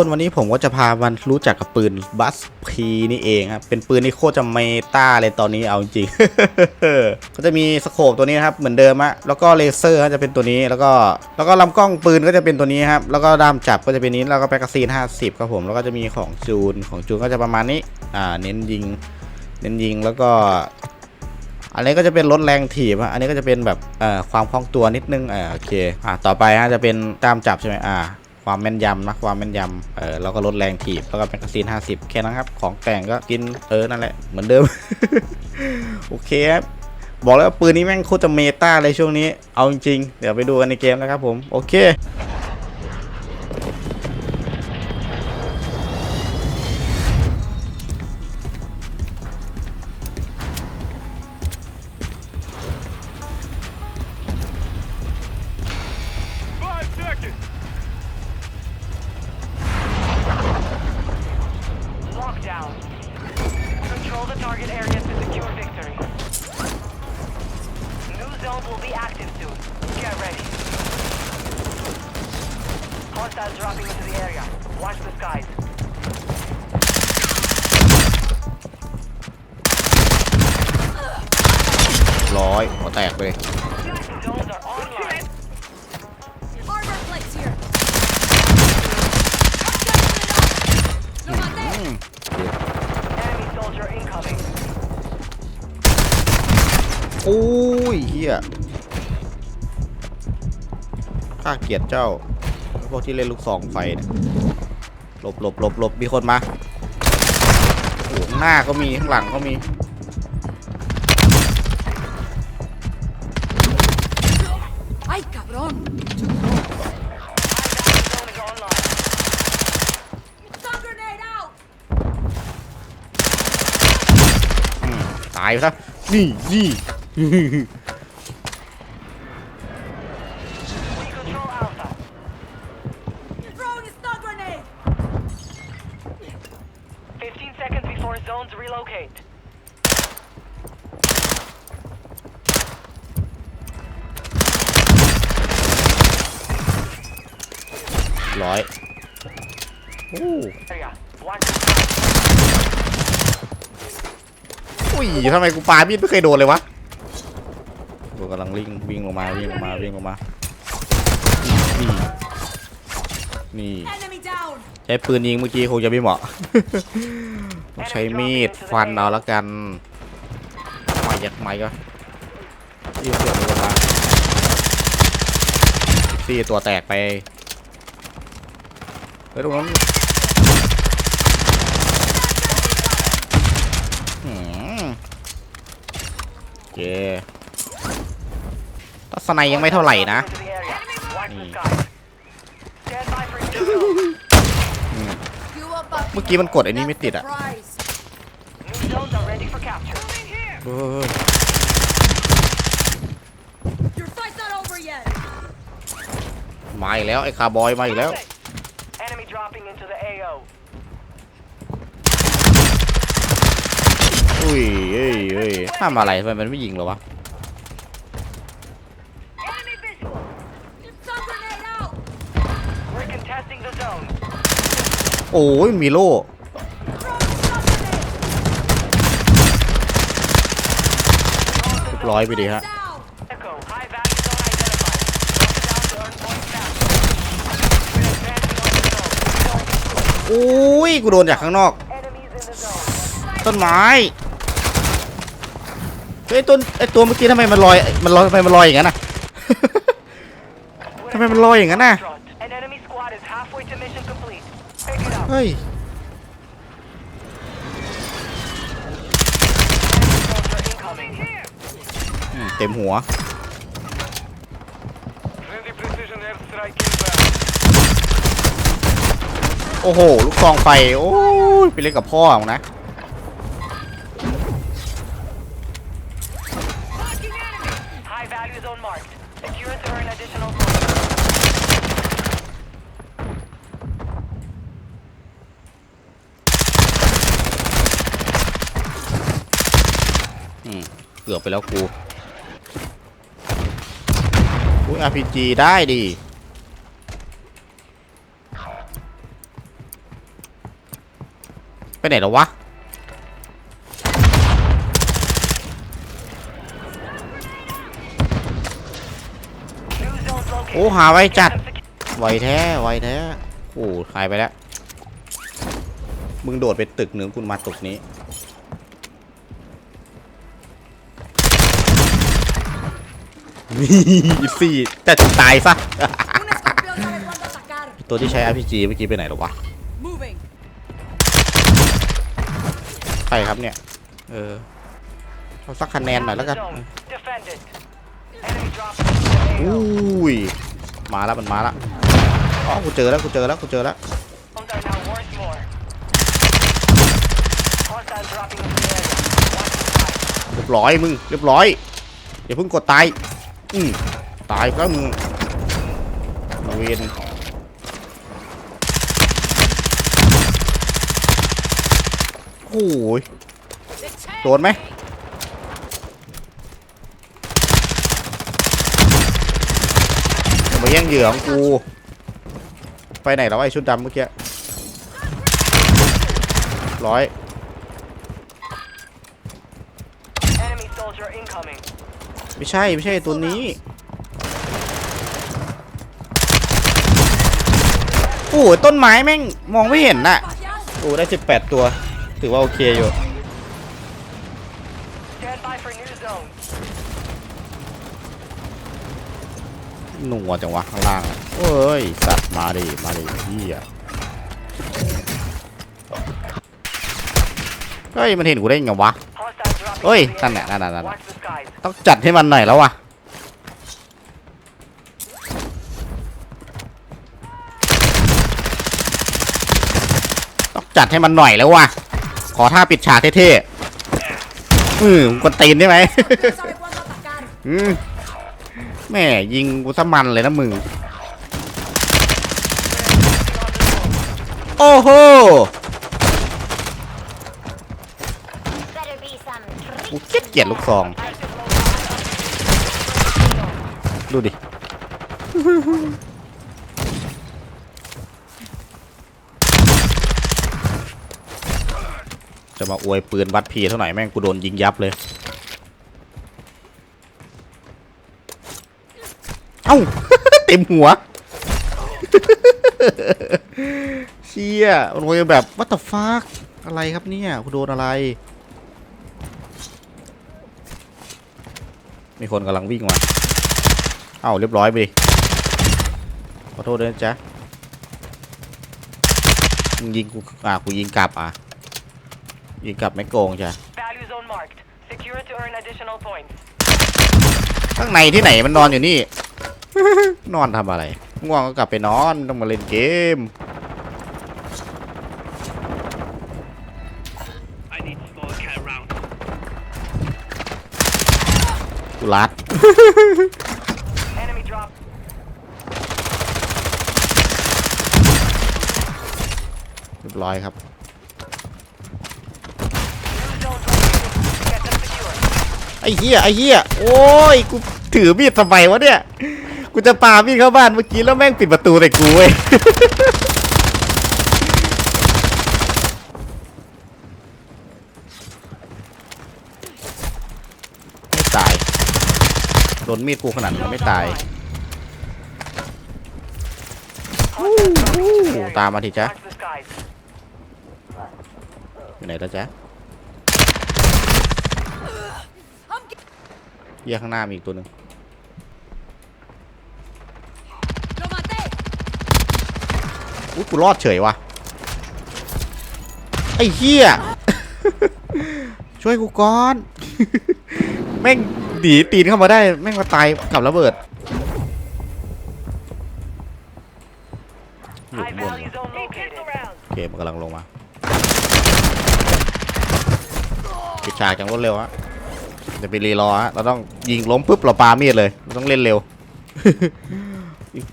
คนวันนี้ผมก็จะพามันรู้จักกับปืนบัสพีนี่เองครับ เป็นปืนที่โคตรจะเมตาเลยตอนนี้เอาจริง ก็จะมีสโคปตัวนี้ครับเหมือนเดิมอะแล้วก็เลเซอร์จะเป็นตัวนี้แล้วก็แล้วก็ลำกล้องปืนก็จะเป็นตัวนี้ครับแล้วก็ด้ามจับก็จะเป็นนี้แล้วก็แมกกาซีน 50ครับผมแล้วก็จะมีของจูนของจูนก็จะประมาณนี้อ่าเน้นยิง เน้นยิงแล้วก็อันนี้ก็จะเป็นลดแรงถีบอะอันนี้ก็จะเป็นแบบเอ่อความคล่องตัวนิดนึงเออโอเคอะต่อไปฮะจะเป็นด้ามจับใช่ไหมอ่า ความแม่นยำนะความแม่นยำเออแล้วก็ลดแรงถีบแล้วก็แมกกาซีน 50 แค่นั้นครับ ของแต่งก็กินเออนั่นแหละเหมือนเดิม โอเคครับบอกแล้วว่าปืนนี้แม่งโคตรจะเมตาเลยช่วงนี้ เอาจริงๆ เดี๋ยวไปดูกันในเกมนะครับผม โอเค โอ้ยเฮียข้าเกลียดเจ้า พวกที่เล่นลูกซองไฟเนี่ยหลบหลบหลบหลบมีคนมาโอ้โหข้างหน้าก็มี ข้างหลังก็มี Ay, cabrón. High value zone is online. Stun grenade out. อืมตายไปซะนี่นี่ We control Alpha. Throwing a stun grenade. 15 seconds before zones relocate. ร้อยโอ้ Area. Watch the skies. อุ้ยทำไมกูปามีดไม่เคยโดนเลยวะ กูกำลังวิ่งวิ่งลงมาวิ่งลงมาวิ่งลงมา นี่นี่ Enemy down. ใช้ปืนยิงเมื่อกี้คงจะไม่เหมาะ ต้องใช้มีดฟันเอาละกันไม่ยัดไม่ก็ยืดเสือกเลยละซี่ตัวแตกไปเฮ้ยตรงนั้นหืมโอเค ทันัยยังไม่เท่าไหร่นะเมื่อกี้มันกดไอ้นี่ไม่ติดอะมาอีกแล้วไอ้คาร์บอยมาอีกแล้วอุ้ยเฮ้ยเฮ้ยทำอะไรทำไมันไม่ยิงหรอวะ โอ้ยมีโล่ร้อยไปดีฮะโอ้ย กูโดนจากข้างนอก ต้นไม้ไอ้ต้นไอ้ตัวเมื่อกี้ทำไมมันลอย มันลอยทำไมมันลอยอย่างนั้นนะทำไมมันลอยอย่างนั้นน่ะ เฮ้ยเต็มหัวโอ้โห ลูกซองไฟ โอ้ยไปเล่นกับพ่อของนะ ไปแล้วกูอุ้ย RPG ได้ดิไปไหนแล้ววะโอ้หาไว้จัด ไวแท้ ไวแท้ โอ้หายไปแล้ว มึงโดดไปตึกหนึ่งคุณมาตกนี้ นี่สิแต่ตายซะ Un escorpión sabe cuándo atacar. ตัวที่ใช้ RPG เมื่อกี้ไปไหนหรอวะ Moving. ใครครับเนี่ย เออเอาสักคะแนนหน่อยแล้วกัน Zone. Defend it. Enemy dropping into the อ AO. ุ้ย มาแล้วมันมาแล้วอ๋อ กูเจอแล้วกูเจอแล้วกูเจอแล้ว Zones are now worth more. Hostiles dropping into the area. Watch the skies. เรียบร้อยมึง เรียบร้อยอย่าเพิ่งกดตาย อืมตายแล้วมึงเวนโอ้ยโดนไหมมาแย่งเหยื่อของกู ไปไหนแล้วไอ้ชุดดำเมื่อกี้ร้อย ไม่ใช่ไม่ใช่ตัวนี้ โอ้ต้นไม้แม่งมองไม่เห็นน่ะ โอ้ได้ 18 ตัว ถือว่าโอเคอยู่ หนัวจังวะข้างล่างเอ้ย สัตว์มาดิ มาดิพี่อะเฮ้ย มันเห็นกูได้ไงวะ Hostiles dropping Oi, into the tan- area. tan- tan- tan- Watch the skies. ต้องจัดให้มันหน่อยแล้ววะต้องจัดให้มันหน่อยแล้ววะขอท่าปิดฉากเท่ๆอืมกวนตีนได้ไหม Escorpión sabe cuándo atacar. อืมแม่ยิงกูซะมันเลยนะมึง โอ้โห Better be some กูเกลียดเกลียดลูกซอง ดูดิ จะมาอวยปืนวัดพีเท่าไหร่แม่งกูโดนยิงยับเลย เอ้า เต็มหัว เชี่ยมันคงจะแบบ what the fuck อะไรครับเนี่ยกูโดนอะไร มีคนกำลังวิ่งมา เอ้าเรียบร้อยไปดิ อโทษด้วยนะจ๊ะมึงยิงกูอะกูยิงกลับอะยิงกลับไม่โกงจ้ะ Value zone marked. Secure to earn additional points. ข้างในที่ไหนมันนอนอยู่นี่ นอนทำอะไรง่วงก็กลับไปนอนต้องมาเล่นเกม I need small cat round. กูรัด Enemy drop. เรียบร้อยครับ New zones located. Get them secure. ไอ้เหี้ยไอ้เหี้ยโอ้ยกูถือมีดทำไมวะเนี่ย กูจะปามีดเข้าบ้านเมื่อกี้แล้วแม่งปิดประตูใส่กูเว้ยไม่ตายโดนมีดกูขนาดนั้นไม่ตาย Hostiles dropping into the area. ตามมาทีจ๊ะ Watch the skies. อยู่ไหนแล้วจ๊ะเหี้ยข้างหน้ามีอีกตัวหนึ่ง Lo maté. อุ้ยกูรอดเฉยวะไอ้เหี้ย ช่วยกูก่อน แม่งดีตีนเข้ามาได้ แม่งมาตายกับระเบิดอยู่ High ข้างบน value zone located. โอเคมันกำลังลงมาปิด ฉากจังรวดเร็วฮะจะไปรีรอฮะเราต้องยิงล้มปุ๊บเราปามีดเลยเราต้องเล่นเร็ว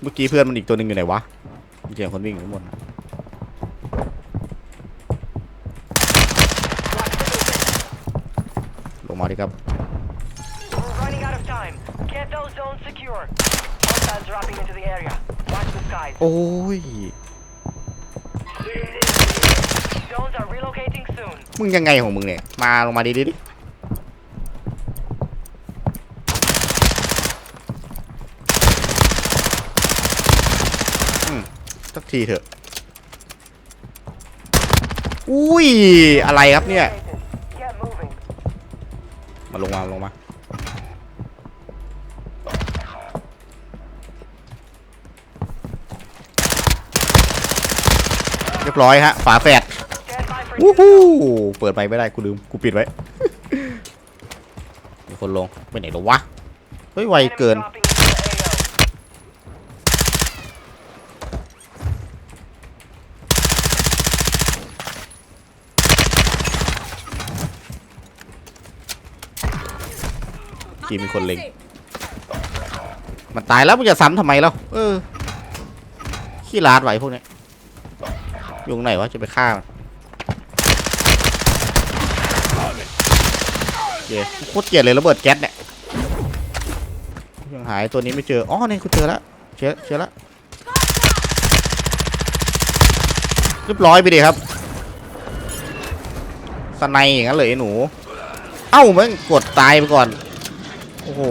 เมื่อกี้เพื่อนมันอีกตัวหนึ่งอยู่ไหนวะเสียงคนวิ่งอยู่ข้างบนลงมาดิครับ We're running out of time. Get those zones secure. Hostiles dropping into the area. Watch the skies. โอ้ย มึงยังไงของมึงเนี่ย มาลงมาดีดิดิอืมสักทีเถอะ อุ้ย อะไรครับเนี่ย Get moving. มาลงมาลงมาเรียบร้อยฮะ ฝาแฝด Stand by for วู้ฮู้เปิดไปไม่ได้กูลืมกูปิดไว้ มีคนลงไปไหนแล้วะ เฮ้ยไวเกิน กี่มีคนเล็ง มันตายแล้วมึงจะซ้ำทำไมแล้ว เออ ขี้ลาดไหวพวกนี้ยอยู่ตรงไหนวะจะไปฆ่ามัน เย้โคตรเกลียดเลยระเบิดแก๊สเนี่ยยังหายตัวนี้ไม่เจอ อ๋อ นี่กูเจอแล้วเจอเจอแล้วเรียบร้อยไปดิครับสไนด์อย่างนั้นเลยไอ้หนู เอ้ามึงกดตายไปก่อน โอ้โห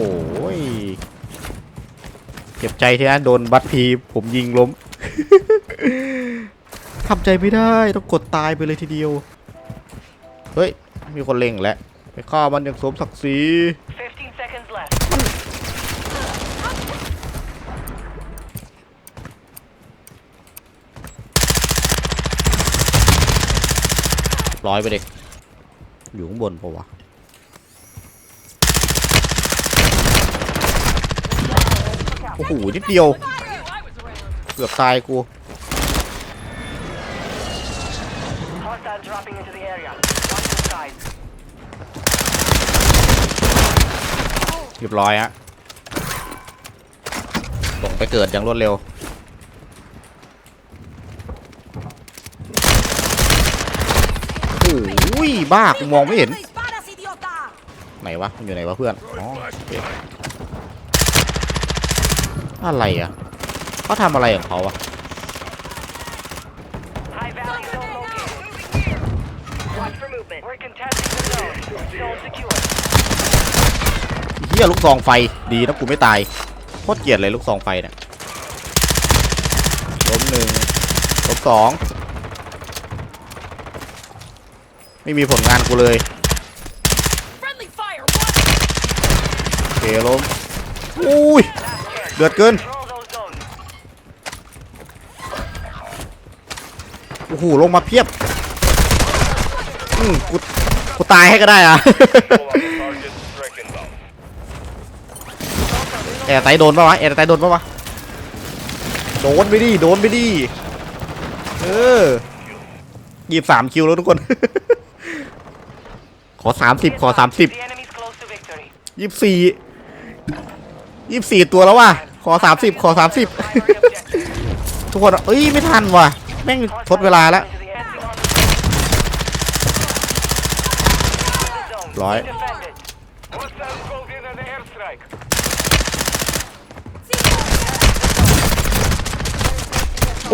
เจ็บใจที่นะโดนบัตรพีผมยิงล้มทำใจไม่ได้ต้องกดตายไปเลยทีเดียว เฮ้ย มีคนเล็งแล้ว ไปฆ่ามันอย่างสมศักดิ์ศรี15 seconds left. ร้อยไปเด็กอยู่ข้างบนปะวะโอ้โหนิดเดียว เกือบตายกู Hostile dropping into the area. Watch the skies. เรียบร้อยฮะส่งไปเกิดอย่างรวดเร็ว โอ้ยบ้ากูมองไม่เห็น ไหนวะมันอยู่ไหนวะเพื่อนอ๋อโอเคอะไรอะเขาทำอะไรของเขาอะ เฮียลูกซองไฟดีนะกูไม่ตายโคตรเกลียดเลยลูกซองไฟเนี่ยล้มหนึ่งล้มสองไม่มีผลงานกูเลยโอเคล้มอุ้ยเดือดเกินโอ้โหลงมาเพียบอืมกูกูตายให้ก็ได้อะ แอร์ไตโดนปะวะแอร์ไตโดนปะวะโดนไปดิโดนไปดิเออยี่สามคิวแล้วทุกคน ขอสามสิบขอสามสิบยี่สี่ยี่สี่ตัวแล้วว่ะ ขอสามสิบขอสามสิบทุกคนเอ้ยไม่ทันว่ะ แม่งทดเวลาแล้ว Into the fencing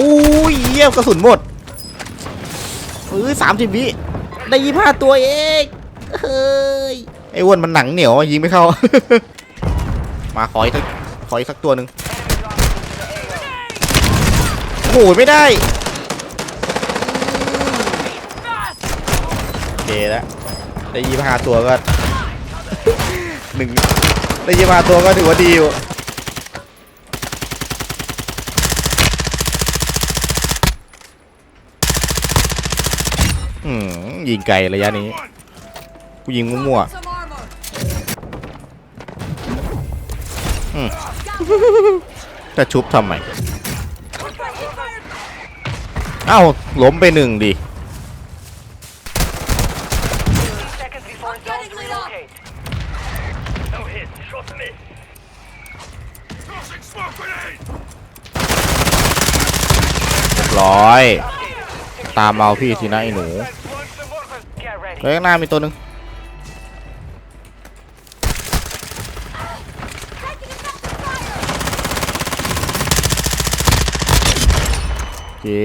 อุ้ยเยี่ยมกระสุนหมดเอ้ยสามสิบวิได้ยี่ห้าตัวเองเฮ้ยไอ้อ้วนมันหนังเหนียวยิงไม่เข้า มาขออีกสักขออีกสักตัวหนึ่งโอ้โหไม่ได้โอเคแล้วได้ยี่ห้าตัวก็หนึ่งได้ยี่ห้าตัวก็ถือว่าดีอยู่ ยิงไกลระยะนี้ กูยิงมั่วๆอืมจะชุบทำไมเอ้าล้มไปหนึ่งดิร้อย ตามเอาพี่ทีนะไอ้หนูเฮ้ยข้างหน้ามีตัวหนึ่งเจ๊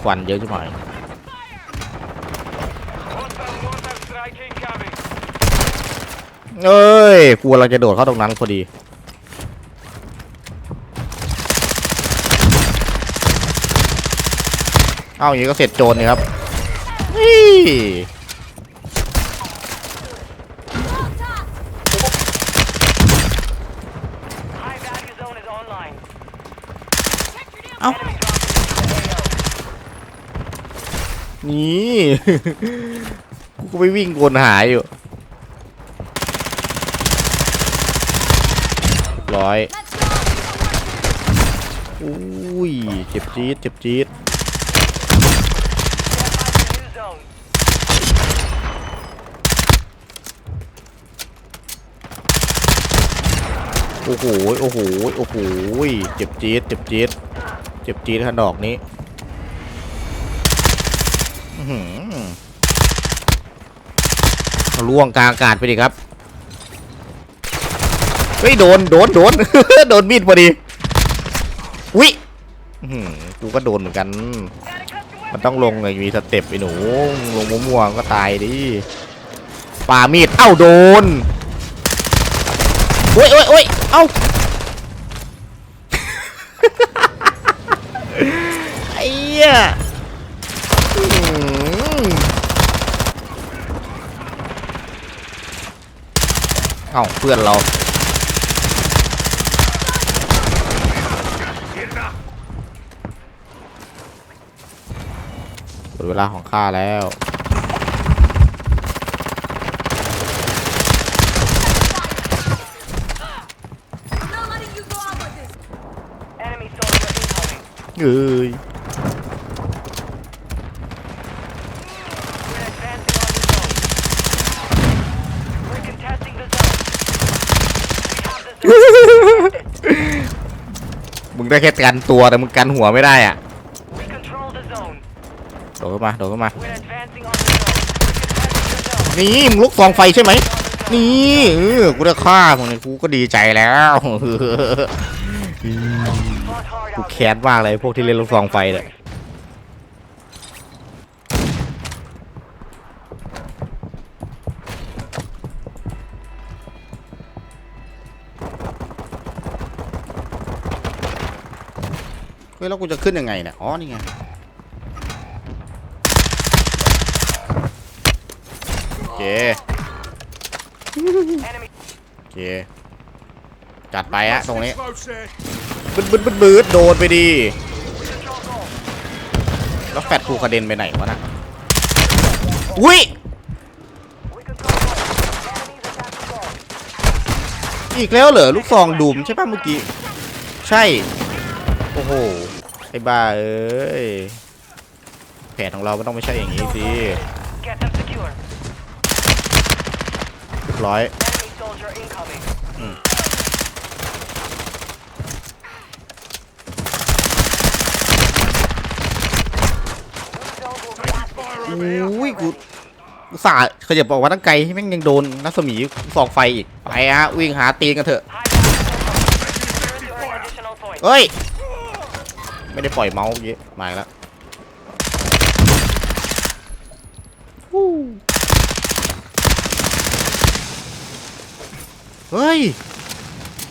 ควันเยอะจังหน่เอ้ยกลัวเราจะโดดเข้าตรงนั้นพอดี เอาอย่างนี้ก็เสร็จโจรนี่ครับนี่ High value zone is online. เอ้า Enemy dropping into the AO. นี่กูก็ไปวิ่งวนหาอยู่ร้อยอุ้ย เจ็บจี๊ด เจ็บจี๊ด โอ้โห โอ้โห โอ้โห เจ็บจี๊ด เจ็บจี๊ด เจ็บจี๊ดขนาดอกนี้ล่วงกลางอากาศไปดิครับ เฮ้ย โดน โดน โดน โดนมีดพอดีวิอื้อหือกูก็โดนเหมือนกัน มันต้องลงเลยมีสเต็ปไอ้หนู ลงมั่วๆก็ตายดิปามีด เอ้าโดนโอ้ยโอ้ยโอ้ย เอ้าไอ้เหี้ยอื้อหือเอ้าเพื่อนเราหมดเวลาของข้าแล้ว เอ้ยมึงได้แค่กันตัวแต่มึงกันหัวไม่ได้อะโดดเข้ามาโดดเข้ามา นี่มึงลุกฟองไฟใช่ไหมนี่กูได้ฆ่ามึงกูก็ดีใจแล้ว กูแค้นมากเลยพวกที่เล่นลูกซองไฟเนี่ยเฮ้ยแล้วกูจะขึ้นยังไงเนี่ย อ๋อ นี่ไง โอเค โอเค จัดไปฮะตรงนี้ บึดบึดบึดบึดโดนไปดีแล้วแฟดกูกระเด็นไปไหนวะนะอุ้ยอีกแล้วเหรอลูกซองดูมใช่ป่ะเมื่อกี้ ใช่ โอ้โห ไอ้บ้าเอ้ยแผนของเราไม่ต้องไม่ใช่อย่างนี้สิเรียบร้อย อุ้ยกูอุตส่าห์ขยับออกมาตั้งไกลแม่งยังโดนรัศมีสองไฟอีก ไปฮะ วิ่งหาตีนกันเถอะ High value zone. Earn additional points. เฮ้ย ไม่ได้ปล่อยเมาส์เมื่อกี้มาอีกแล้วเฮ้ย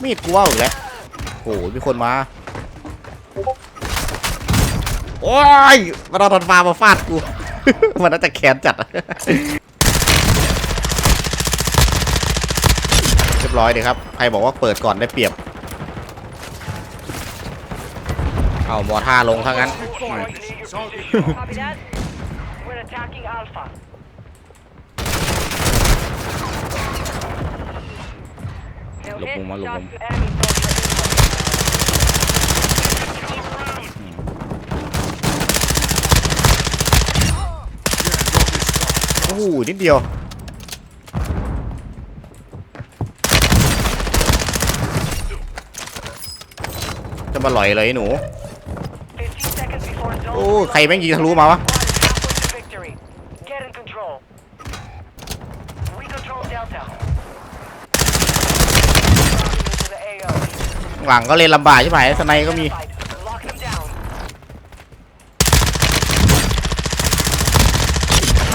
มีดกูว่าวอีกแล้วโอ้โหมีคนมา โอ้ยมาเอาตอนฟ้ามาฟาดกู มันน่าจะแค้นจัด เรียบร้อยดีครับ ใครบอกว่าเปิดก่อนได้เปรียบ เอาหมอท่าลงทั้งนั้น Point near your position. Copy that. We're attacking Alpha. No Lục hit, mồm, lục shot mồm. to enemy soldier อ้โหนิดเดียว จะมาหลอยเลยไอ้หนู15 seconds before zone โอ้ reload. ใครแม่งยิงทะลุมาวะ Squad is halfway to victory. Get in control. We control Delta. Dropping into the AO. หลังก็เล่นลำบากใช่ไหมสไนก็มี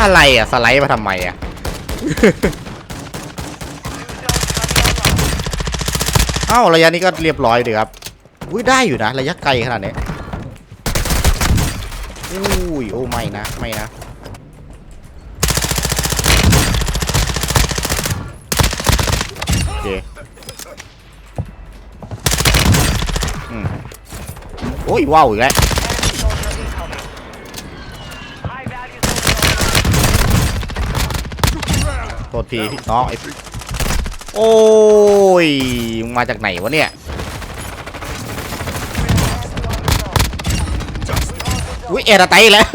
อะไรอะ สไลด์มาทำไมอะ เอ้าระยะนี้ก็เรียบร้อยดีครับอุ้ยได้อยู่นะ ระยะไกลขนาดนี้อุ้ยโอ้ไม่นะ ไม่นะโอเคอืมโอ้ยว้าวอีกแล้ว soldier. โทษทีพี่น้องไอ้โอ้ยมึงมาจากไหนวะเนี่ยอุ้ยเอราไตอีกแล้ว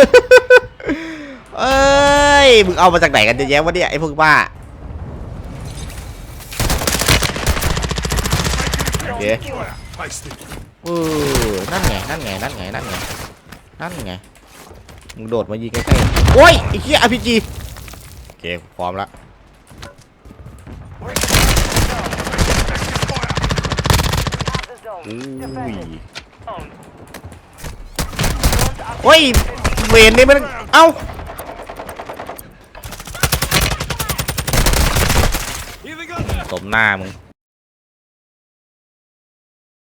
เอ้ยมึงเอามาจากไหนกันเยอะแยะวะเนี่ยไอ้พวกบ้าโอเคเออนั่นไงนั่นไงนั่นไงนั่นไงนั่นไงมึงโดดมายิงใกล้ๆโอ้ยไอ้เหี้ยอ p g โอเคพร้อมแล้ว Have the zone. อุ้ย Zone. โอ้ยเวนนี่มันเอ้า Here they go. ตบหน้ามึง